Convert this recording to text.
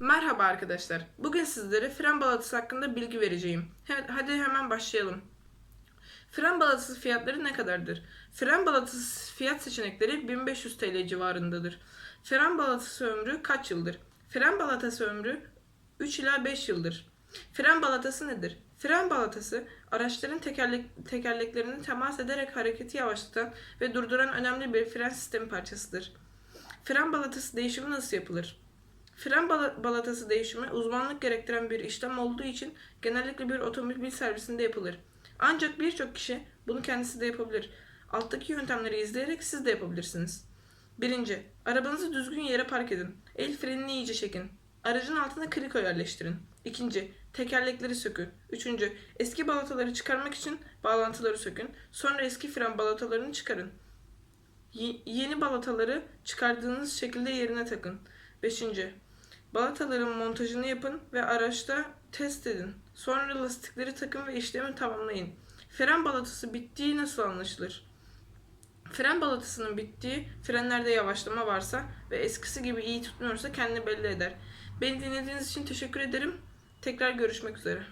Merhaba arkadaşlar. Bugün sizlere fren balatası hakkında bilgi vereceğim. Hadi hemen başlayalım. Fren balatası fiyatları ne kadardır? Fren balatası fiyat seçenekleri 1500 TL civarındadır. Fren balatası ömrü kaç yıldır? Fren balatası ömrü 3 ila 5 yıldır. Fren balatası nedir? Fren balatası araçların tekerlek, tekerleklerini temas ederek hareketi yavaşlatan ve durduran önemli bir fren sistemi parçasıdır. Fren balatası değişimi nasıl yapılır? Fren bala- balatası değişimi uzmanlık gerektiren bir işlem olduğu için genellikle bir otomobil servisinde yapılır. Ancak birçok kişi bunu kendisi de yapabilir. Alttaki yöntemleri izleyerek siz de yapabilirsiniz. Birinci, arabanızı düzgün yere park edin. El frenini iyice çekin. Aracın altına kriko yerleştirin. İkinci, tekerlekleri sökün. Üçüncü, eski balataları çıkarmak için bağlantıları sökün. Sonra eski fren balatalarını çıkarın. Ye- yeni balataları çıkardığınız şekilde yerine takın. 5. Balataların montajını yapın ve araçta test edin. Sonra lastikleri takın ve işlemi tamamlayın. Fren balatası bittiği nasıl anlaşılır? Fren balatasının bittiği, frenlerde yavaşlama varsa ve eskisi gibi iyi tutmuyorsa kendini belli eder. Beni dinlediğiniz için teşekkür ederim. Tekrar görüşmek üzere.